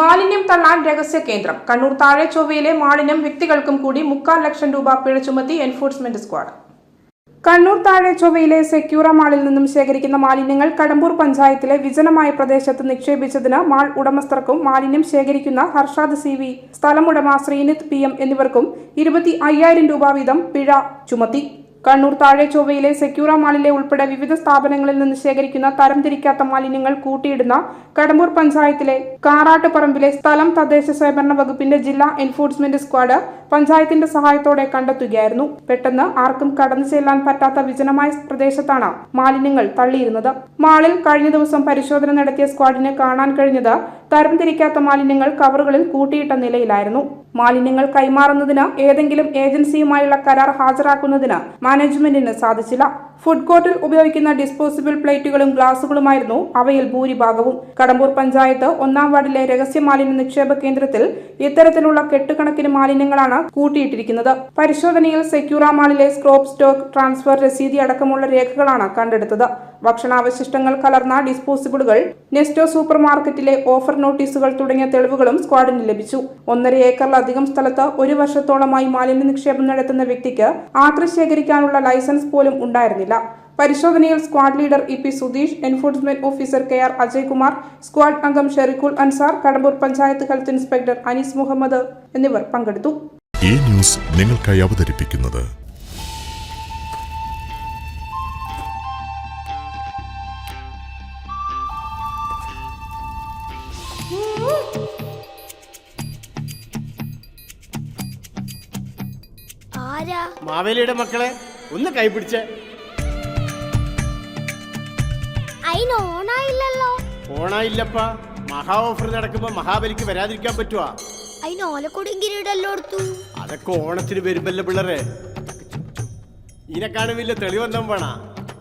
മാലിന്യം തള്ളാൻ രഹസ്യ കേന്ദ്രം. കണ്ണൂർ താഴെ ചൊവ്വയിലെ മാലിന്യം വ്യക്തികൾക്കും കൂടി മുക്കാൽ ലക്ഷം രൂപ പിഴ ചുമത്തി എൻഫോഴ്സ്മെന്റ് സ്ക്വാഡ് കണ്ണൂർ താഴെ ചൊവ്വയിലെ സെക്യൂറ മാളിൽ നിന്നും ശേഖരിക്കുന്ന മാലിന്യങ്ങൾ കടമ്പൂർ പഞ്ചായത്തിലെ വിജനമായ പ്രദേശത്ത് നിക്ഷേപിച്ചതിന് മാൾ ഉടമസ്ഥർക്കും മാലിന്യം ശേഖരിക്കുന്ന ഹർഷാദ് സി വി സ്ഥലമുടമ ശ്രീനിത് പി എം എന്നിവർക്കും ഇരുപത്തി അയ്യായിരം രൂപ വീതം പിഴ ചുമത്തി. കണ്ണൂർ താഴെ ചൊവ്വയിലെ സെക്യൂറ മാളിലെ ഉൾപ്പെടെ വിവിധ സ്ഥാപനങ്ങളിൽ നിന്ന് ശേഖരിക്കുന്ന തരംതിരിക്കാത്ത മാലിന്യങ്ങൾ കൂട്ടിയിടുന്ന കടമൂർ പഞ്ചായത്തിലെ കാറാട്ടുപറമ്പിലെ സ്ഥലം തദ്ദേശ സ്വയംഭരണ വകുപ്പിന്റെ ജില്ലാ എൻഫോഴ്സ്മെന്റ് സ്ക്വാഡ് പഞ്ചായത്തിന്റെ സഹായത്തോടെ കണ്ടെത്തുകയായിരുന്നു. പെട്ടെന്ന് ആർക്കും കടന്നു ചെല്ലാൻ പറ്റാത്ത വിജനമായ പ്രദേശത്താണ് മാലിന്യങ്ങൾ തള്ളിയിരുന്നത്. മാളിൽ കഴിഞ്ഞ ദിവസം പരിശോധന നടത്തിയ സ്ക്വാഡിനെ കാണാൻ കഴിഞ്ഞത് തരംതിരിക്കാത്ത മാലിന്യങ്ങൾ കവറുകളിൽ കൂട്ടിയിട്ട നിലയിലായിരുന്നു. മാലിന്യങ്ങൾ കൈമാറുന്നതിന് ഏതെങ്കിലും ഏജൻസിയുമായുള്ള കരാർ ഹാജരാക്കുന്നതിന് മാനേജ്മെന്റിന് സാധിച്ചില്ല. ഫുഡ് കോർട്ടിൽ ഉപയോഗിക്കുന്ന ഡിസ്പോസിബിൾ പ്ലേറ്റുകളും ഗ്ലാസുകളുമായിരുന്നു അവയിൽ ഭൂരിഭാഗവും. കടമ്പൂർ പഞ്ചായത്ത് ഒന്നാം വാർഡിലെ രഹസ്യ മാലിന്യ നിക്ഷേപ കേന്ദ്രത്തിൽ ഇത്തരത്തിലുള്ള കെട്ടുകണക്കിന് മാലിന്യങ്ങളാണ് കൂട്ടിയിട്ടിരിക്കുന്നത്. പരിശോധനയിൽ സെക്യൂറ മാളിലെ സ്ക്രോപ്പ് സ്റ്റോക്ക് ട്രാൻസ്ഫർ രസീതി അടക്കമുള്ള രേഖകളാണ് കണ്ടെടുത്തത്. ഭക്ഷണാവശിഷ്ടങ്ങൾ കലർന്ന ഡിസ്പോസിബിളുകൾ നെസ്റ്റോ സൂപ്പർ മാർക്കറ്റിലെ ഓഫർ നോട്ടീസുകൾ തുടങ്ങിയ തെളിവുകളും സ്ക്വാഡിന് ലഭിച്ചു. ഒന്നര ഏക്കറിലധികം സ്ഥലത്ത് ഒരു വർഷത്തോളമായി മാലിന്യ നിക്ഷേപം നടത്തുന്ന വ്യക്തിക്ക് ആക്രി ശേഖരിക്കാനുള്ള ലൈസൻസ് പോലും ഉണ്ടായിരുന്നില്ല. പരിശോധനയിൽ squad leader E P Sudheesh enforcement officer K R Ajaykumar squad അംഗം ഷെറിഖുൽ അൻസാർ കടമ്പൂർ പഞ്ചായത്ത് ഹെൽത്ത് ഇൻസ്പെക്ടർ അനീസ് മുഹമ്മദ് എന്നിവർ പങ്കെടുത്തു. ഈ ന്യൂസ് നിങ്ങൾക്കായി അവതരിപ്പിക്കുന്നത് ആരാ? മാവേലിയുടെ മക്കളെ ഒന്ന് കൈപിടിച്ച് അയിന് ഓണായില്ലല്ലോ. ഓണായില്ലപ്പാ. മഹാ ഓഫർ നടക്കുമ്പോ മഹാബലിക്ക് വരാതിരിക്കാൻ പറ്റുവാ. അയിന് ഓലക്കൊടിയും കിരീടല്ലോ എടുത്തു? അതൊക്കെ ഓണത്തിന് വരുമ്പല്ലേ പിള്ളേരെ. ഇതിനെക്കാളും വലിയ തെളിവെന്താ വേണ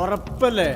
ഉറപ്പല്ലേ?